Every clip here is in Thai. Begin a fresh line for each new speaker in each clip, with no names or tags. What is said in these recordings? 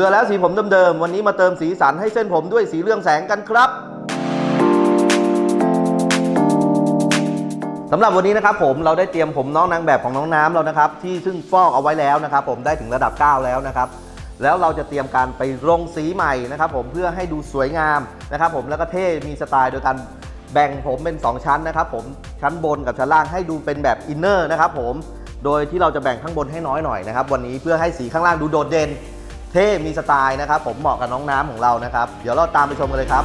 บื่อแล้วสีผมเดิมๆ วันนี้มาเติมสีสันให้เส้นผมด้วยสีเรืองแสงกันครับสำหรับวันนี้นะครับผมเราได้เตรียมผมน้องนางแบบของน้องน้ำเรานะครับ ที่ซึ่งฟอกเอาไว้แล้วนะครับ ผมได้ถึงระดับ 9 แล้วนะครับ แล้วเราจะเตรียมการไปลงสีใหม่นะครับผมเพื่อให้ดูสวยงามนะครับผมแล้วก็เท่มีสไตล์โดยการแบ่งผมเป็น 2 ชั้นนะครับผมชั้นบนกับชั้นล่างให้ดูเป็นแบบอินเนอร์นะครับผมโดยที่เราจะแบ่งข้างบนให้น้อยหน่อยนะครับวันนี้เพื่อให้สีข้างล่างดูโดดเด่น เท่มีสไตล์นะครับ ผมเหมาะกับน้องน้ำของเรานะครับ เดี๋ยวเราตามไปชมกันเลยครับ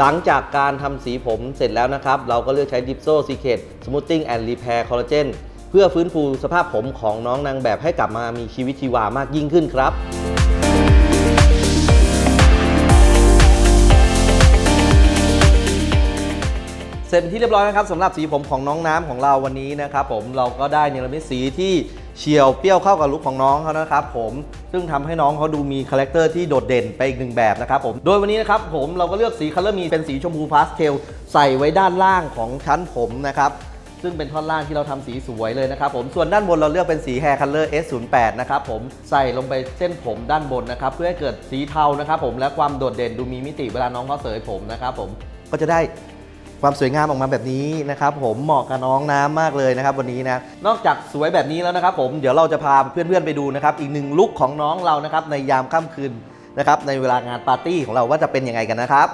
หลังจากการทำสีผมเสร็จแล้วนะครับ เราก็เลือกใช้ Dipso Secret Smoothing and Repair Collagen เพื่อฟื้นฟูสภาพผมของน้องนางแบบให้กลับมามีชีวิตชีวามากยิ่งขึ้นครับเสร็จที่เรียบร้อยนะครับสำหรับสีผมของน้องน้ำของเราวันนี้นะครับผมเราก็ได้เนรมิตสีที่ เฉียวเปรี้ยวเข้ากับลุคของน้องเขานะครับผมซึ่งทำให้น้องเขาดูมีคาแรคเตอร์ที่โดดเด่นไปอีกหนึ่งแบบนะครับผมโดยวันนี้นะครับผมเราก็เลือกสีคัลเลอร์มีเป็นสีชมพูพาสเทลใส่ไว้ด้านล่างของชั้นผมนะครับซึ่งเป็นท่อนล่างที่เราทำสีสวยเลยนะครับผมส่วนด้านบนเราเลือกเป็นสี Hair Color S08 นะครับผมใส่ลงไปเส้นผมด้านบนนะครับเพื่อให้เกิดสีเทานะครับผมและความโดดเด่นดูมีมิติเวลาน้องเขาเสยผมนะครับผมก็จะได้ ความสวยงามออกมาแบบนี้นะครับผมเหมาะกับน้องน้ำมากเลยนะครับวันนี้นะนอกจากสวยแบบนี้แล้วนะครับผมเดี๋ยวเราจะพาเพื่อนๆไปดูนะครับอีกหนึ่งลุคของน้องเรานะครับในยามค่ำคืนนะครับในเวลางานปาร์ตี้ของเราว่าจะเป็นยังไงกันนะครับ